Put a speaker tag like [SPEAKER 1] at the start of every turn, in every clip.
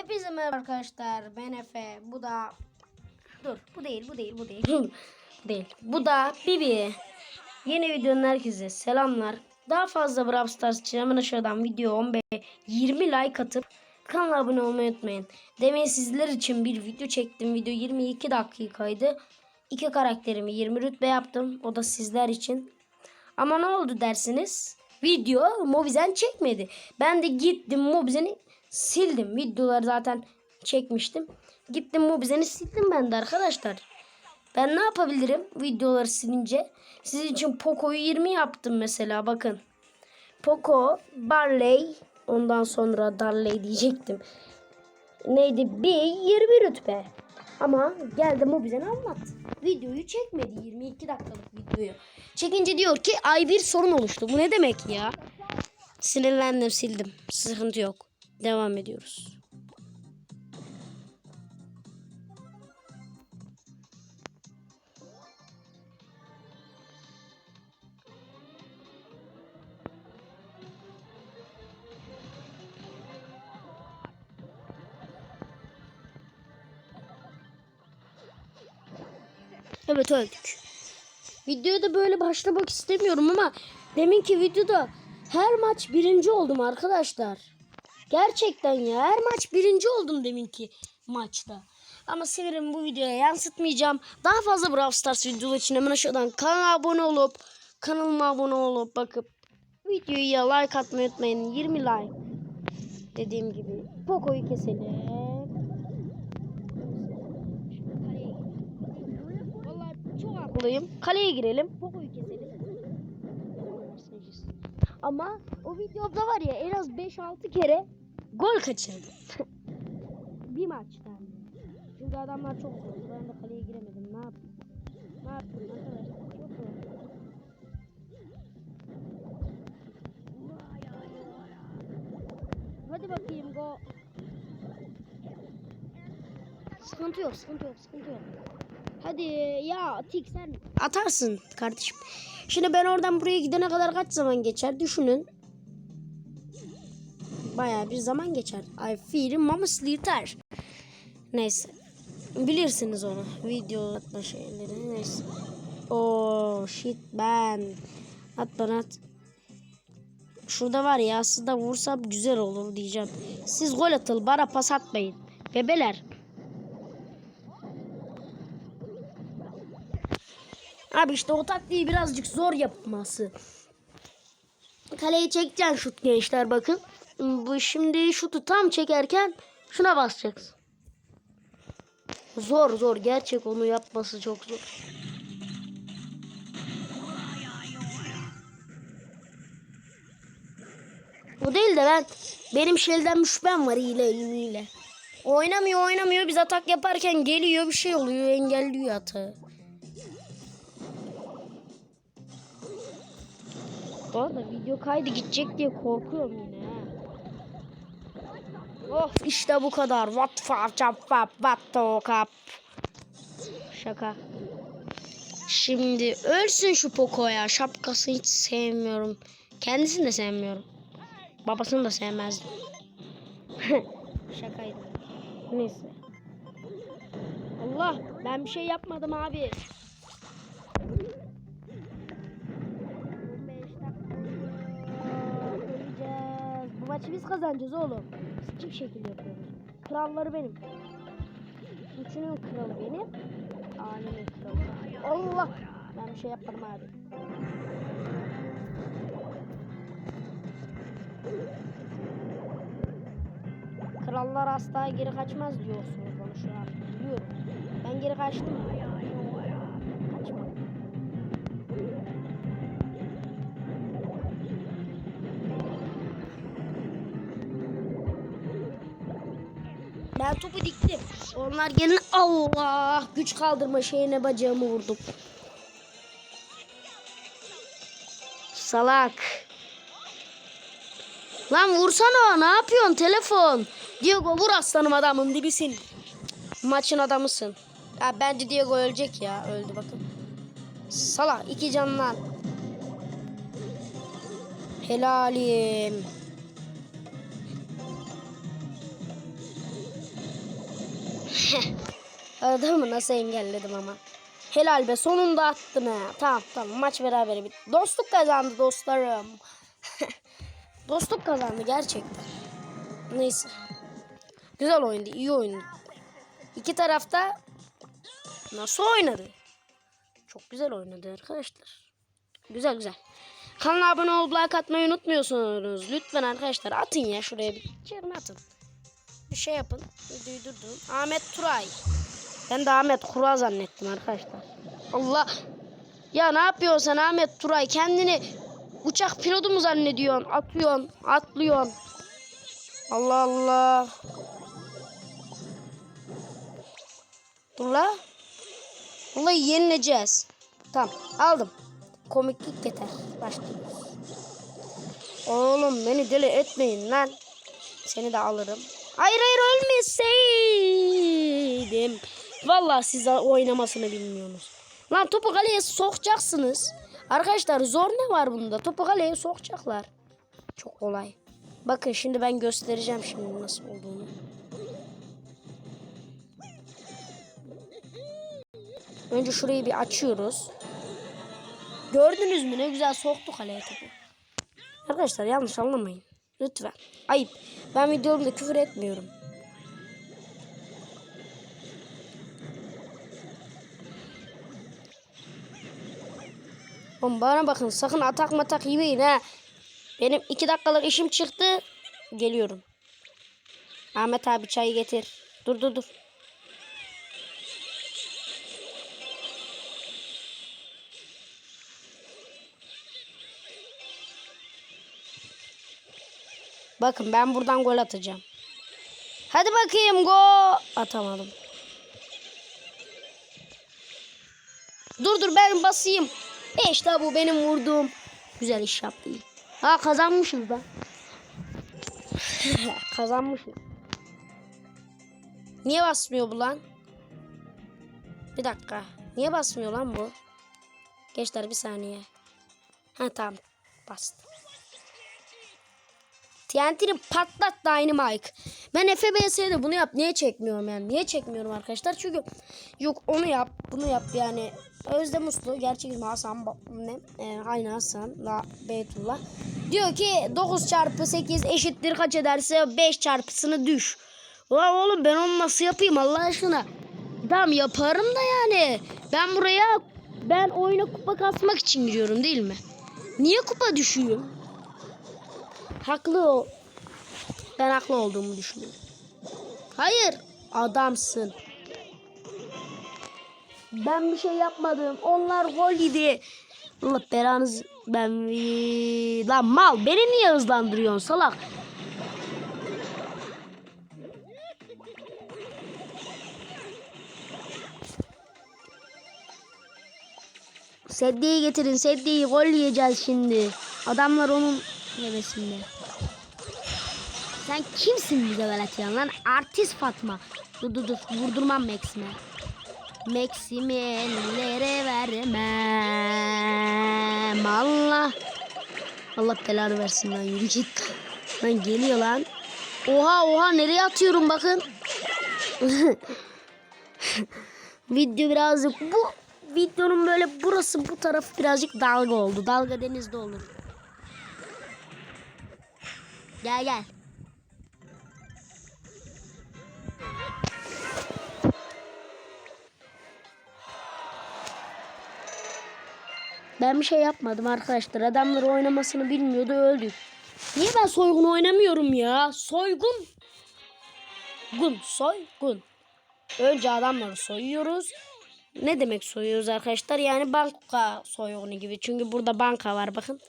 [SPEAKER 1] Hepinize merhaba arkadaşlar. Ben Efe. Bu da... Dur. Bu değil. Bu değil. Bu değil. bu değil. Bu da Bibi. Yeni videonun herkese selamlar. Daha fazla Brawl Stars için hemen aşağıdan video 15 20 like atıp kanala abone olmayı unutmayın. Demin sizler için bir video çektim. Video 22 dakikaydı. İki karakterimi 20 rütbe yaptım. O da sizler için. Ama ne oldu dersiniz? Video Mobizen çekmedi. Ben de gittim Mobizen'i sildim. Videoları zaten çekmiştim. Gittim Mobizen'i sildim ben de arkadaşlar. Ben ne yapabilirim videoları silince? Sizin için Poco'yu 20 yaptım mesela bakın. Poco, Barley, ondan sonra Darley diyecektim. Neydi? Bir 20 rütbe. Ama geldi Mobizen anlat. Videoyu çekmedi 22 dakikalık videoyu. Çekince diyor ki ay bir sorun oluştu. Bu ne demek ya? Sinirlendim sildim. Sıkıntı yok. Devam ediyoruz. Evet öldük. Videoya da böyle başlamak istemiyorum ama deminki videoda her maç birinci oldum arkadaşlar. Gerçekten ya her maç birinci oldum deminki maçta. Ama sinirim bu videoya yansıtmayacağım. Daha fazla Brawl Stars videoları için hemen aşağıdan kanala abone olup kanalıma abone olup bakıp videoya like atmayı unutmayın. 20 like. Dediğim gibi Poco'yu keselim. Vallahi çok haklıyım. Kaleye girelim. Poco'yu keselim. Ama o videoda var ya en az 5-6 kere gol kaçırdım. bir maçta. Çünkü adamlar çok zor. Ben de kaleye giremedim. Ne yapayım? Ne yapayım arkadaşlar? Çok zor. Hadi bakayım go. Sıkıntı yok, sıkıntı yok, sıkıntı yok. Hadi ya Tik sen atarsın kardeşim. Şimdi ben oradan buraya gidene kadar kaç zaman geçer düşünün. Bayağı bir zaman geçer. I fear mama's later. Neyse. Bilirsiniz onu. Video atma şeyleri. Neyse. Oh shit ben. At bana at. Şurada var ya aslında vursam güzel olur diyeceğim. Siz gol atıl bana pas atmayın. Bebeler. Abi işte o taktiği birazcık zor yapması. Kaleyi çekeceksin şut gençler bakın. Bu şimdi şutu tam çekerken şuna basacaksın. Zor zor gerçek onu yapması çok zor. Bu değil de ben benim şeyden şüphem var hile hile. Oynamıyor oynamıyor biz atak yaparken geliyor bir şey oluyor engelliyor atağı. Bu arada video kaydı gidecek diye korkuyorum yine. Of işte bu kadar. What for pap what to kap. Şaka. Şimdi ölsün şu Poco ya. Şapkasını hiç sevmiyorum. Kendisini de sevmiyorum. Babasını da sevmezdim. Şakaydı. Neyse. Allah ben bir şey yapmadım abi. Maçı biz kazanacağız oğlum. Biz kim şekil yapıyoruz? Kralları benim. Üçünün kralı benim. Alemin kralı. Allah! Ben bir şey yapmadım abi. Krallar asla geri kaçmaz diyorsunuz bana şu an. Biliyorum. Ben geri kaçtım Ben topu diktim. Onlar gelin Allah güç kaldırma şeyine bacağımı vurdum. Salak. Lan vursana ne yapıyorsun telefon? Diego vur aslanım adamın dibisin. Maçın adamısın. Ya bence Diego ölecek ya. Öldü bakın. Salak iki can lan. Helalim. Adamı nasıl engelledim ama. Helal be sonunda attın ha. Tamam tamam maç beraber bitti. Dostluk kazandı dostlarım. Dostluk kazandı gerçekten. Neyse. Güzel oyundu iyi oyundu. İki tarafta nasıl oynadı? Çok güzel oynadı arkadaşlar. Güzel güzel. Kanala abone olup like atmayı unutmuyorsunuz. Lütfen arkadaşlar atın ya şuraya bir atın. Bir şey yapın. Videoyu. Ahmet Turay. Ben de Ahmet Kura zannettim arkadaşlar. Allah. Ya ne yapıyorsun sen Ahmet Turay? Kendini uçak pilotu mu zannediyorsun? Atıyorsun, atlıyorsun. Allah Allah. Dur la. Vallahi yenileceğiz. Tamam aldım. Komiklik yeter. Başlıyoruz. Oğlum beni deli etmeyin lan. Seni de alırım. Hayır hayır ölmeseydim. Vallahi siz oynamasını bilmiyorsunuz. Lan topu kaleye sokacaksınız. Arkadaşlar zor ne var bunda? Topu kaleye sokacaklar. Çok kolay. Bakın şimdi ben göstereceğim şimdi nasıl olduğunu. Önce şurayı bir açıyoruz. Gördünüz mü ne güzel soktu kaleye topu. Arkadaşlar yanlış anlamayın. Lütfen. Ayıp. Ben videomda küfür etmiyorum. Oğlum bana bakın sakın atak matak yemeyin ha. Benim iki dakikalık işim çıktı. Geliyorum. Ahmet abi çayı getir. Dur dur dur. Bakın ben buradan gol atacağım. Hadi bakayım gol. Atamadım. Dur dur ben basayım. E işte bu benim vurduğum. Güzel iş yaptı. Ha kazanmışız da. kazanmışız. Niye basmıyor bu lan? Bir dakika. Niye basmıyor lan bu? Gençler bir saniye. Ha tamam. Bastı. TNT'ni patlat Dynamite. Ben FBS'de bunu yap. Niye çekmiyorum yani? Niye çekmiyorum arkadaşlar? Çünkü yok onu yap, bunu yap yani. Özlem Uslu, gerçek ismi Hasan, ne? E, aynı Hasan, la Beytullah. Diyor ki 9 çarpı 8 eşittir kaç ederse 5 çarpısını düş. Ulan oğlum ben onu nasıl yapayım Allah aşkına? Tamam yaparım da yani. Ben buraya ben oyuna kupa kasmak için giriyorum değil mi? Niye kupa düşüyorum? Haklı o. Ben haklı olduğumu düşünüyorum. Hayır. Adamsın. Ben bir şey yapmadım. Onlar gol yedi. Allah belanız ben lan mal beni niye hızlandırıyorsun salak? Seddiyi getirin. Seddiyi gol yiyeceğiz şimdi. Adamlar onun hevesinde. Sen kimsin bize böyle atıyorsun lan? Artist Fatma. Dur dur dur. Vurdurmam Max'ime. Max'imi ellere vermem. Allah. Allah belanı versin lan yürü git. Lan geliyor lan. Oha oha nereye atıyorum bakın. Video birazcık bu videonun böyle burası bu taraf birazcık dalga oldu. Dalga denizde olur. Gel gel. Ben bir şey yapmadım arkadaşlar. Adamlar oynamasını bilmiyordu öldük. Niye ben soygun oynamıyorum ya? Soygun. Gun, soygun. Önce adamları soyuyoruz. Ne demek soyuyoruz arkadaşlar? Yani banka soygunu gibi. Çünkü burada banka var bakın.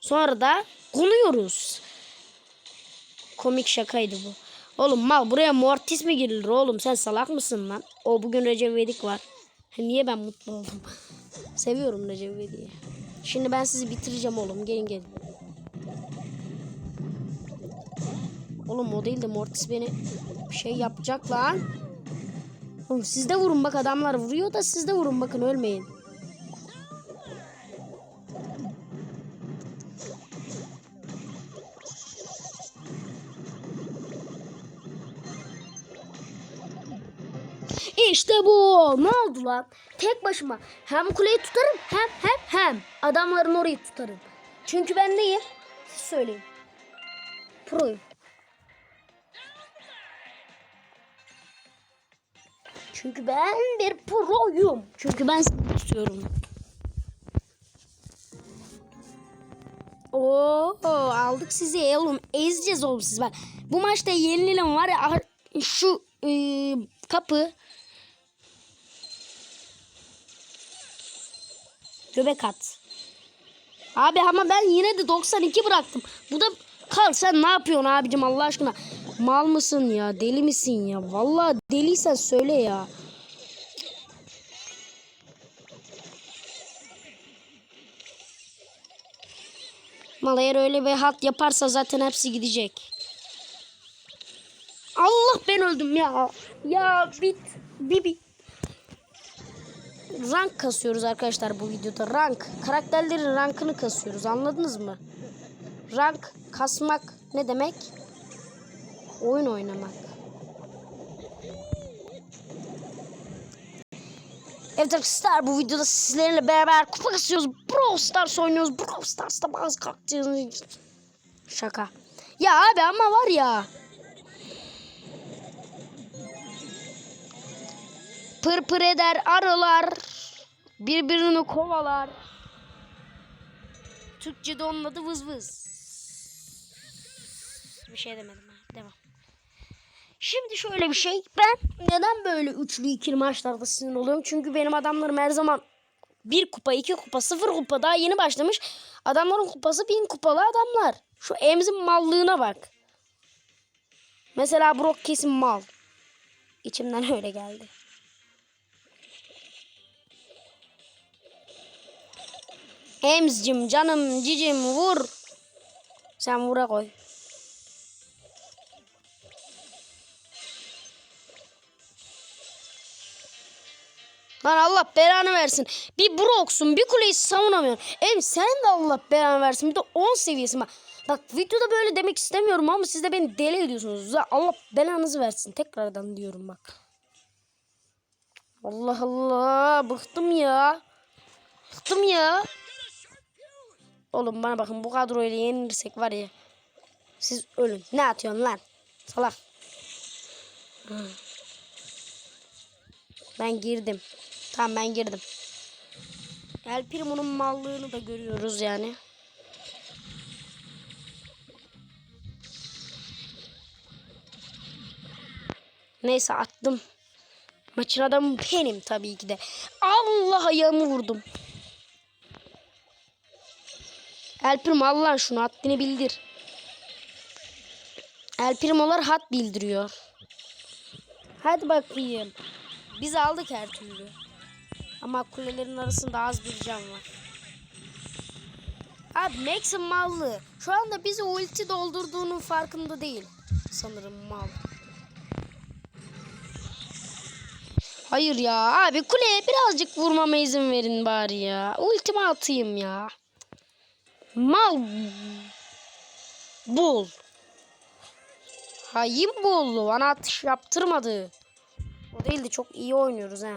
[SPEAKER 1] Sonra da kunuyoruz. Komik şakaydı bu. Oğlum mal buraya mortis mi girilir oğlum? Sen salak mısın lan? O bugün Recep İvedik var. Niye ben mutlu oldum? Seviyorum Recep İvedik'i. Şimdi ben sizi bitireceğim oğlum. Gelin gelin. Oğlum o değil de Mortis beni bir şey yapacak lan. Oğlum siz de vurun bak adamlar vuruyor da siz de vurun bakın ölmeyin. Bu. Ne oldu lan? Tek başıma hem kuleyi tutarım hem hem hem adamların orayı tutarım. Çünkü ben? Siz söyleyin. Proyum. Çünkü ben bir proyum. Çünkü ben sizi tutuyorum. Oo aldık sizi oğlum. Ezeceğiz oğlum siz bak. Bu maçta yenilelim var ya şu e, kapı göbek at. Abi ama ben yine de 92 bıraktım. Bu da kal sen ne yapıyorsun abicim Allah aşkına? Mal mısın ya? Deli misin ya? Vallahi deliysen söyle ya. Mal eğer öyle bir hat yaparsa zaten hepsi gidecek. Allah ben öldüm ya. Ya bit. Bibi. Rank kasıyoruz arkadaşlar bu videoda. Rank. Karakterlerin rankını kasıyoruz. Anladınız mı? Rank kasmak ne demek? Oyun oynamak. Evet arkadaşlar bu videoda sizlerle beraber kupa kasıyoruz. Brawl Stars oynuyoruz. Brawl Stars'ta bazı kalktığınız Şaka. Ya abi ama var ya. Pır pır eder arılar. Birbirini kovalar. Türkçe'de onun adı vız vız. Bir şey demedim ha. Devam. Şimdi şöyle bir şey. Ben neden böyle üçlü ikili maçlarda sinir oluyorum? Çünkü benim adamlarım her zaman bir kupa, iki kupa, sıfır kupa daha yeni başlamış. Adamların kupası bin kupalı adamlar. Şu emzin mallığına bak. Mesela Brock kesin mal. İçimden öyle geldi. Emzcim, canım, cicim vur. Sen vura koy. Lan Allah belanı versin. Bir Brock'sun bir kuleyi savunamıyorsun. Em sen de Allah belanı versin. Bir de 10 seviyesi bak. Bak videoda böyle demek istemiyorum ama siz de beni deli ediyorsunuz. Allah belanızı versin. Tekrardan diyorum bak. Allah Allah bıktım ya. Bıktım ya. Oğlum bana bakın bu kadroyla yenilirsek var ya. Siz ölün. Ne atıyorsun lan? Salak. Ben girdim. Tamam ben girdim. El Primo'nun mallığını da görüyoruz yani. Neyse attım. Maçın adamı benim tabii ki de. Allah ayağımı vurdum. El Primo Allah şunu haddini bildir. El Primo'lar hat bildiriyor. Hadi bakayım. Biz aldık her türlü. Ama kulelerin arasında az bir can var. Abi Max'in mallı. Şu anda bizi ulti doldurduğunun farkında değil. Sanırım mal. Hayır ya abi kuleye birazcık vurmama izin verin bari ya. Ultimi atayım ya. Mal. Bul. Hayım buldu. Bana atış yaptırmadı. O değil de çok iyi oynuyoruz ha.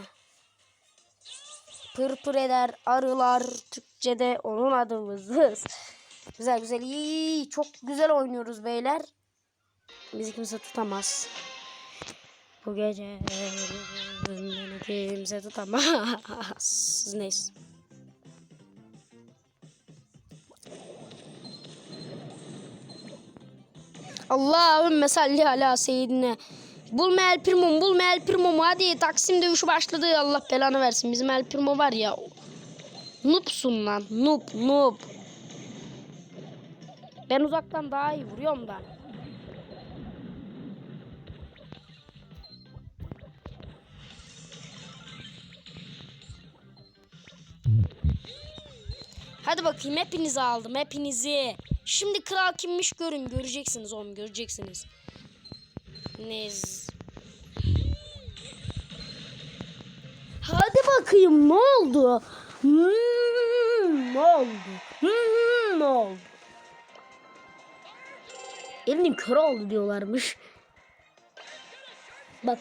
[SPEAKER 1] Pır pır eder arılar Türkçe'de onun adı vız vız. Güzel güzel iyi çok güzel oynuyoruz beyler. Bizi kimse tutamaz. Bu gece beni kimse tutamaz. Neyse. Allahümme salli ala seyyidine. Bulma el primum, bulma. Hadi Taksim dövüşü başladı. Allah belanı versin. Bizim el var ya. Noobsun lan. Noob, noob. Ben uzaktan daha iyi vuruyorum da. Hadi bakayım hepinizi aldım hepinizi. Şimdi kral kimmiş görün göreceksiniz oğlum göreceksiniz. Nez. Hadi bakayım ne oldu? Hmm, ne oldu? Hmm, ne oldu? Elinin kör oldu diyorlarmış. Bak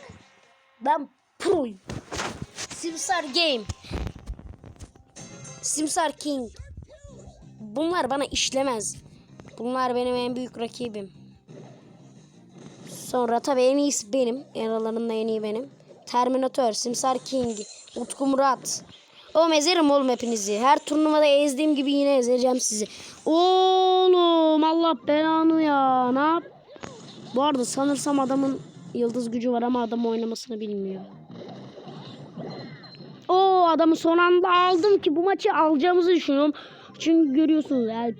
[SPEAKER 1] ben proyum. Simsar Game. Simsar King. Bunlar bana işlemez. Bunlar benim en büyük rakibim. Sonra tabii en iyisi benim. Aralarında en iyi benim. Terminator, Simsar King, Utku Murat. Oğlum ezerim oğlum hepinizi. Her turnuvada ezdiğim gibi yine ezeceğim sizi. Oğlum Allah belanı ya. Ne yap? Bu arada sanırsam adamın yıldız gücü var ama adam oynamasını bilmiyor. O adamı son anda aldım ki bu maçı alacağımızı düşünüyorum. Çünkü görüyorsunuz el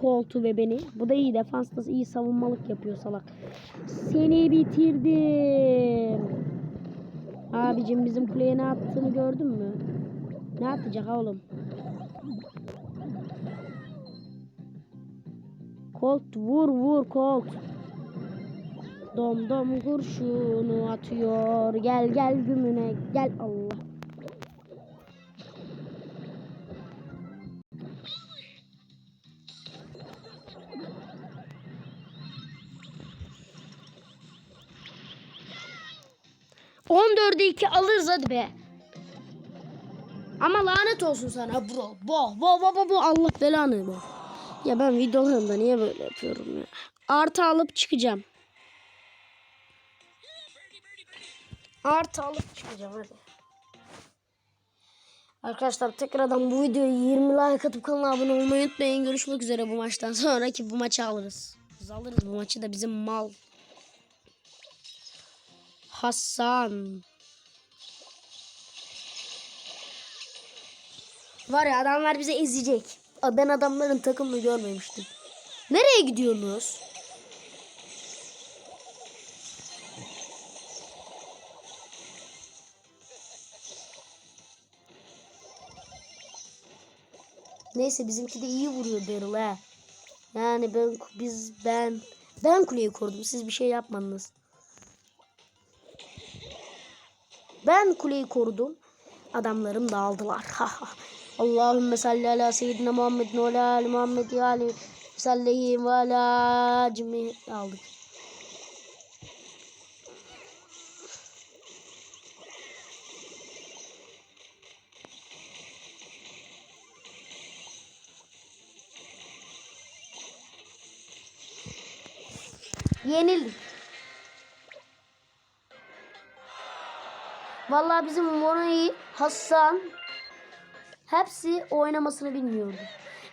[SPEAKER 1] koltu ve beni. Bu da iyi defansta iyi savunmalık yapıyor salak. Seni bitirdim. Abicim bizim kuleye ne attığını gördün mü? Ne atacak oğlum? Colt vur vur Colt. Dom dom kurşunu atıyor. Gel gel gümüne gel Allah. On dörde iki alırız hadi be. Ama lanet olsun sana bro. Bo bo bo bo bo Allah belanı bo. Ya ben videolarımda niye böyle yapıyorum ya? Artı alıp çıkacağım. Artı alıp çıkacağım hadi. Arkadaşlar tekrardan bu videoyu 20 like atıp kanala abone olmayı unutmayın. Görüşmek üzere bu maçtan sonra ki bu maçı alırız. Biz alırız bu maçı da bizim mal. Hasan. Var ya adamlar bize ezecek. Ben adamların takımını görmemiştim. Nereye gidiyorsunuz? Neyse bizimki de iyi vuruyor Daryl ha. Yani ben biz ben ben kuleyi korudum. Siz bir şey yapmadınız. Ben kuleyi korudum. Adamlarım dağıldılar. Allahümme salli ala seyyidina Muhammedin ve ala ali Muhammed ve ali sallihi ve ala cimi aldık. Yenildik. Vallahi bizim Mono'yu, Hasan hepsi oynamasını bilmiyordu.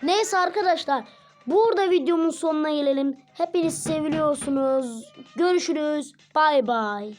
[SPEAKER 1] Neyse arkadaşlar burada videomun sonuna gelelim. Hepiniz seviliyorsunuz. Görüşürüz. Bay bay.